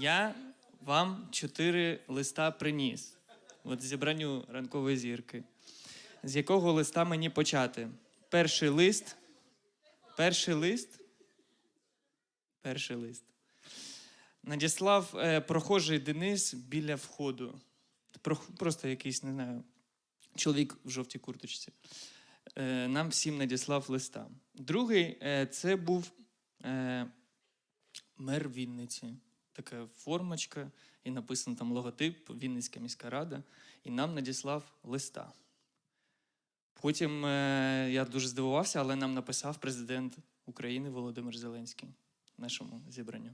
Я вам чотири листа приніс. От зібранню ранкової зірки. З якого листа мені почати? Перший лист. Перший лист. Перший лист. Надіслав е, прохожий Денис біля входу. Просто якийсь, не знаю, чоловік в жовтій курточці. Е, нам всім надіслав листа. Другий е, це був е, мер Вінниці. Така формочка, і написано там логотип Вінницька міська рада, і нам надіслав листа. Потім е, я дуже здивувався, але нам написав президент України Володимир Зеленський нашому зібранню.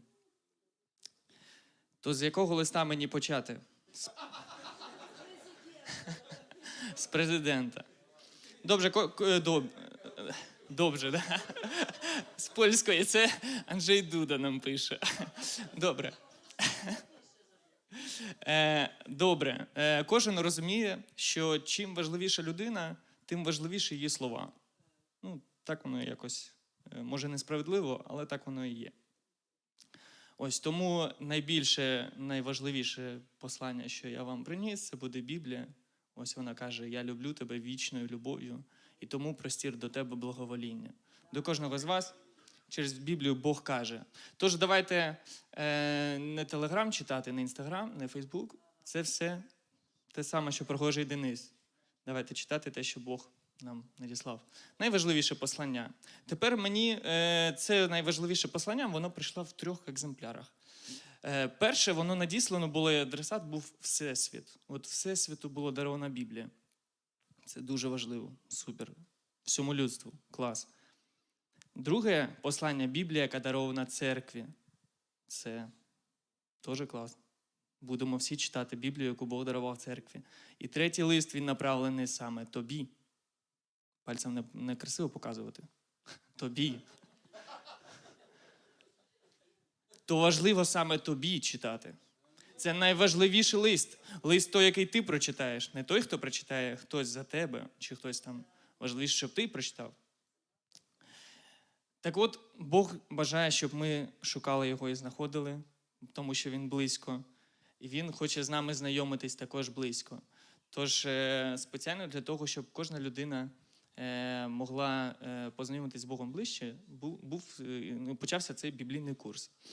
То з якого листа мені почати? З, з президента. Добре, ко- е, доб... е, добре, да? З польської це Анджей Дуда нам пише. Добре. Е, добре. Е, кожен розуміє, що чим важливіша людина, тим важливіші її слова. Ну, так воно якось, е, може, несправедливо, але так воно і є. Ось тому найбільше, найважливіше послання, що я вам приніс, це буде Біблія. Ось вона каже: Я люблю тебе вічною любов'ю, і тому простір до тебе благовоління. До кожного з вас через Біблію Бог каже. Тож давайте е, не Телеграм читати, не Інстаграм, не Фейсбук. Це все те саме, що прохожий Денис. Давайте читати те, що Бог нам надіслав. Найважливіше послання. Тепер мені е, це найважливіше послання, воно прийшло в трьох екземплярах. Е, перше, воно надіслано було, і адресат був Всесвіт. От Всесвіту було дарована Біблія. Це дуже важливо. Супер. Всьому людству. Клас. Друге послання Біблія, яка дарована церкві. Це теж клас. Будемо всі читати Біблію, яку Бог дарував церкві. І третій лист він направлений саме тобі. Пальцем не, не красиво показувати. Тобі. То важливо саме тобі читати. Це найважливіший лист. Лист той, який ти прочитаєш. Не той, хто прочитає хтось за тебе, чи хтось там важливіше, щоб ти прочитав. Так от, Бог бажає, щоб ми шукали його і знаходили, тому що він близько. І він хоче з нами знайомитись також близько. Тож е, спеціально для того, щоб кожна людина е, могла е, познайомитись з Богом ближче, був, ну, почався цей біблійний курс.